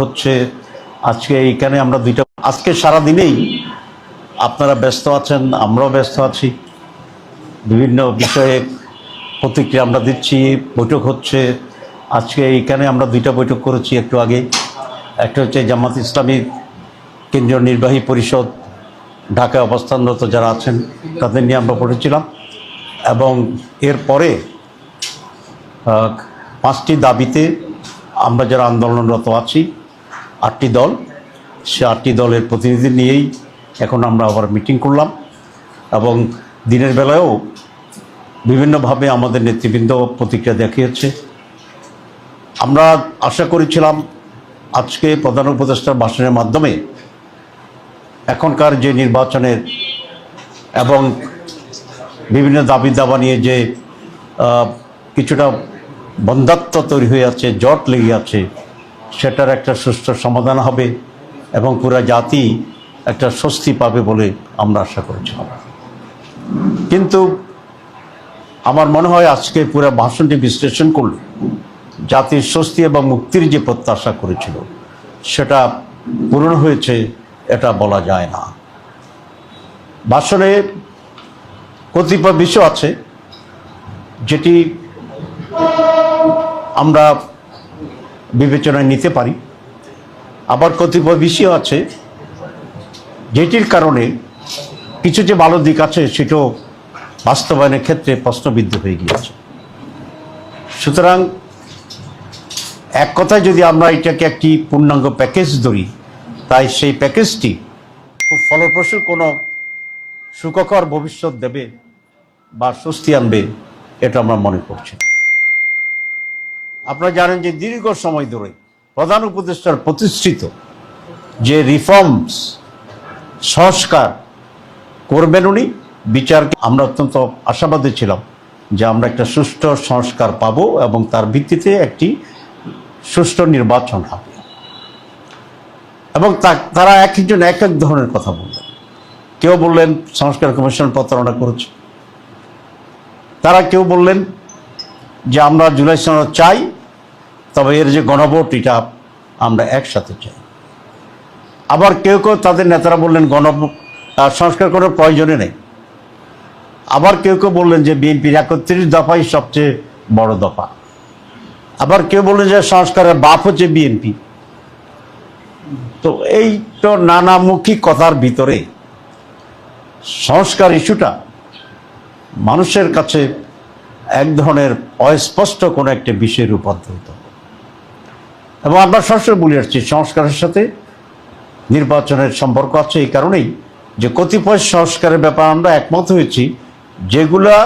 হচ্ছে আজকে এইখানে আমরা দুইটা আজকে সারা দিনেই আপনারা ব্যস্ত আছেন, আমরাও ব্যস্ত আছি। বিভিন্ন বিষয়ে প্রতিক্রিয়া আমরা দিচ্ছি, বৈঠক হচ্ছে। আজকে এইখানে আমরা দুইটা বৈঠক করেছি একটু আগে। একটা হচ্ছে জামাত ইসলামী কেন্দ্রীয় নির্বাহী পরিষদ ঢাকায় অবস্থানরত যারা আছেন, তাদের নিয়ে আমরা পড়েছিলাম এবং এরপরে পাঁচটি দাবিতে আমরা যারা আন্দোলনরত আছি আটটি দল। সে আটটি দলের প্রতিনিধি নিয়েই এখন আমরা আবার মিটিং করলাম এবং দিনের বেলায়ও বিভিন্নভাবে আমাদের নেতৃবৃন্দ প্রতিক্রিয়া দেখিয়েছে। আমরা আশা করেছিলাম আজকে প্রধান উপদেষ্টার ভাষণের মাধ্যমে এখনকার যে নির্বাচনের এবং বিভিন্ন দাবি দাবা নিয়ে যে কিছুটা বন্ধাত্ম তৈরি হয়ে আছে, জট লেগে আছে সেটার একটা সুস্থ সমাধান হবে এবং পুরা জাতি একটা স্বস্তি পাবে বলে আমরা আশা করেছিলাম কিন্তু আমার মনে হয় আজকে পুরো ভাষণটি বিশ্লেষণ করলে, জাতির স্বস্তি এবং মুক্তির যে প্রত্যাশা করেছিল, সেটা পূরণ হয়েছে, এটা বলা যায় না। ভাষণে কতিপয় বিষয় আছে, যেটি আমরা বিবেচনায় নিতে পারি আবার কতিপয় বিষয় আছে, যেটির কারণে কিছু যে ভালো দিক আছে, সেটাও বাস্তবায়নের ক্ষেত্রে প্রশ্নবিদ্ধ হয়ে গিয়েছে সুতরাং এক কথায় যদি আমরা এটাকে একটি পূর্ণাঙ্গ প্যাকেজ ধরি, তাই সেই প্যাকেজটি খুব ফলপ্রসূ কোনো সুখকর ভবিষ্যৎ দেবে বা স্বস্তি আনবে, এটা আমরা মনে করছি। আপনারা জানেন যে দীর্ঘ সময় ধরে প্রধান উপদেষ্টার প্রতিষ্ঠিত যে রিফর্মস সংস্কার করবেন উনি বিচার আমরা অত্যন্ত আশাবাদী ছিলাম যে আমরা একটা সুষ্ঠু সংস্কার পাবো এবং তার ভিত্তিতে একটি সুষ্ঠু নির্বাচন হবে। এবং তারা এক একজন এক এক ধরনের কথা বললেন। কেউ বললেন সংস্কার কমিশন প্রতারণা করেছে। তারা কেউ বললেন যে আমরা জুলাই সনদ চাই তবে এর যে গণভোট এটা আমরা একসাথে চাই। আবার কেউ কেউ তাদের নেতারা বললেন গণ সংস্কার করার প্রয়োজনে নেই। আবার কেউ কেউ বললেন যে বিএনপির একত্রিশ দফাই সবচেয়ে বড় দফা। আবার কেউ বললেন যে সংস্কারের বাপ হচ্ছে বিএনপি। তো এই তো নানামুখী কথার ভিতরে সংস্কার ইস্যুটা মানুষের কাছে এক ধরনের অস্পষ্ট কোনো একটা বিষয়ে রূপান্তরিত। এবং আমরা সবসময় বলে আসছি, সংস্কারের সাথে নির্বাচনের সম্পর্ক আছে এই কারণেই যে কতিপয় সংস্কারের ব্যাপার আমরা একমত হয়েছি, যেগুলা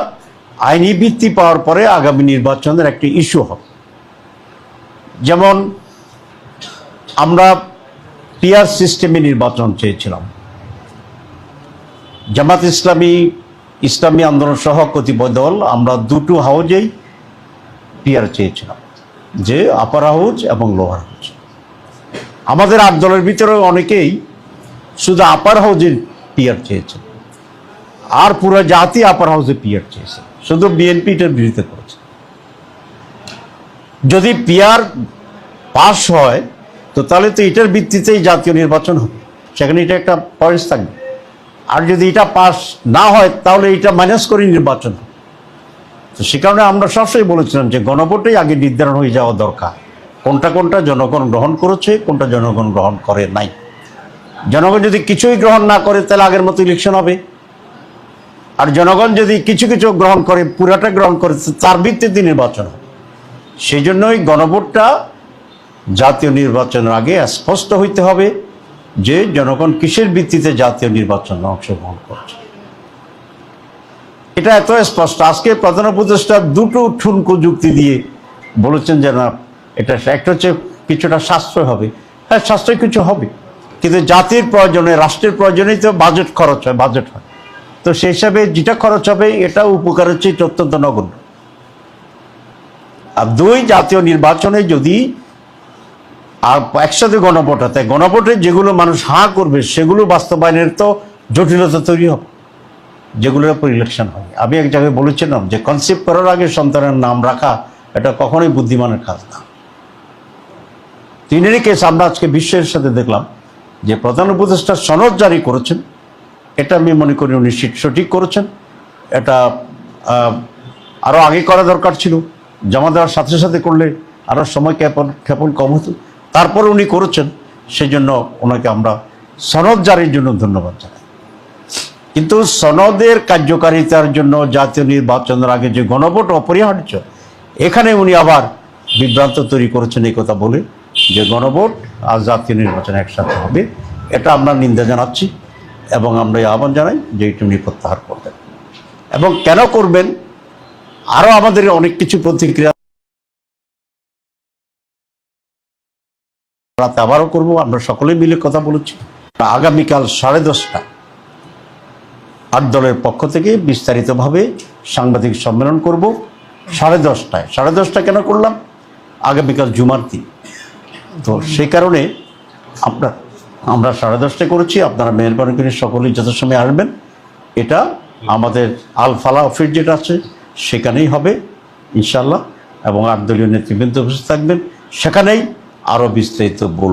আইনি ভিত্তি পাওয়ার পরে আগামী নির্বাচনের একটি ইস্যু হবে। যেমন আমরা পিয়ার সিস্টেমে নির্বাচন চেয়েছিলাম। জামাত ইসলামী ইসলামী আন্দোলন সহ কতিপয় দল আমরা দুটো হাউজেই পিয়ার চেয়েছিলাম। যে আপার হাউজ এবং লোয়ার হাউজ আমাদের আট দলের ভিতরে অনেকেই শুধু আপার হাউজের পিয়ার চেয়েছে, আর পুরো জাতি আপার হাউসে পিয়ার চেয়েছে, শুধু বিএনপি এটার বিরোধিতা করেছে। যদি পিয়ার পাস হয়, তো তাহলে তো এটার ভিত্তিতেই জাতীয় নির্বাচন হবে। সেখানে এটা একটা পয়েন্ট থাকবে। আর যদি এটা পাস না হয়, তাহলে এটা মাইনাস করে নির্বাচন হবে। তো সে কারণে আমরা সবসময় বলেছিলাম যে গণভোটেই আগে নির্ধারণ হয়ে যাওয়া দরকার। কোনটা কোনটা জনগণ গ্রহণ করেছে, কোনটা জনগণ গ্রহণ করে নাই। জনগণ যদি কিছুই গ্রহণ না করে, তাহলে আগের মতো ইলেকশন হবে। আর জনগণ যদি কিছু কিছু গ্রহণ করে, পুরাটা গ্রহণ করে তার ভিত্তিতে নির্বাচন হবে। সেই জন্যই গণভোটটা জাতীয় নির্বাচনের আগে স্পষ্ট হইতে হবে যে জনগণ কিসের ভিত্তিতে জাতীয় নির্বাচনে অংশগ্রহণ করছে। এটা এত স্পষ্ট। আজকে প্রধান উপদেষ্টা দুটো ঠুনকো যুক্তি দিয়ে বলেছেন যে না, এটা একটা হচ্ছে কিছুটা সাশ্রয় হবে। হ্যাঁ সাশ্রয় কিছু হবে। কিন্তু জাতির প্রয়োজনে, রাষ্ট্রের প্রয়োজনেই তো বাজেট খরচ হয় বাজেট হয়। তো সেই হিসাবে যেটা খরচ হবে, এটা উপকারের চেয়ে অত্যন্ত নগণ্য। আর দুই, জাতীয় নির্বাচনে যদি আর একসাথে গণভোট হয়, তাই গণভোটে যেগুলো মানুষ হাঁ করবে, সেগুলো বাস্তবায়নের তো জটিলতা তৈরি হবে। যেগুলোর উপর ইলেকশন হয়। আমি এক জায়গায় বলেছিলাম যে কনসেপ্ট করার আগে সন্তানের নাম রাখা, এটা কখনোই বুদ্ধিমানের কাজ না। তিনেরই কেস আমরা আজকে বিশ্বের সাথে দেখলাম যে, প্রধান উপদেষ্টা সনদ জারি করেছেন। এটা আমি মনে করি উনি সঠিক- সঠিক করেছেন। এটা আরও আগে করা দরকার ছিল। জমা দেওয়ার সাথে সাথে করলে আরও সময় ক্ষেপণ ক্ষেপণ কম হতো। তারপর উনি করেছেন সেই জন্য ওনাকে আমরা সনদ জারির জন্য ধন্যবাদ জানাই। কিন্তু সনদের কার্যকারিতার জন্য জাতীয় নির্বাচনের আগে যে গণভোট অপরিহার্য, এখানে উনি আবার বিভ্রান্ত তৈরি করেছেন এই কথা বলে যে গণভোট আর জাতীয় নির্বাচন একসাথে হবে। এটা আমরা নিন্দা জানাচ্ছি এবং আমরা এই আহ্বান জানাই যে এটি উনি প্রত্যাহার করবেন। এবং কেন করবেন? আরও আমাদের অনেক কিছু প্রতিক্রিয়া রাতে আবারও করব, আমরা সকলে মিলে কথা বলেছি। আগামীকাল সাড়ে দশটা আট দলের পক্ষ থেকে বিস্তারিতভাবে সাংবাদিক সম্মেলন করব। সাড়ে দশটায়। সাড়ে দশটা কেন করলাম? আগামীকাল জুমার দিন। তো সেই কারণে আমরা আমরা সাড়ে দশটায় করেছি। আপনারা মেহরবানি করে সকলেই যথাসময়ে আসবেন। এটা আমাদের আলফালা অফিস যেটা আছে, সেখানেই হবে ইনশাল্লাহ এবং আট দলীয় নেতৃবৃন্দ উপস্থিত থাকবেন। সেখানেই আরও বিস্তারিত বল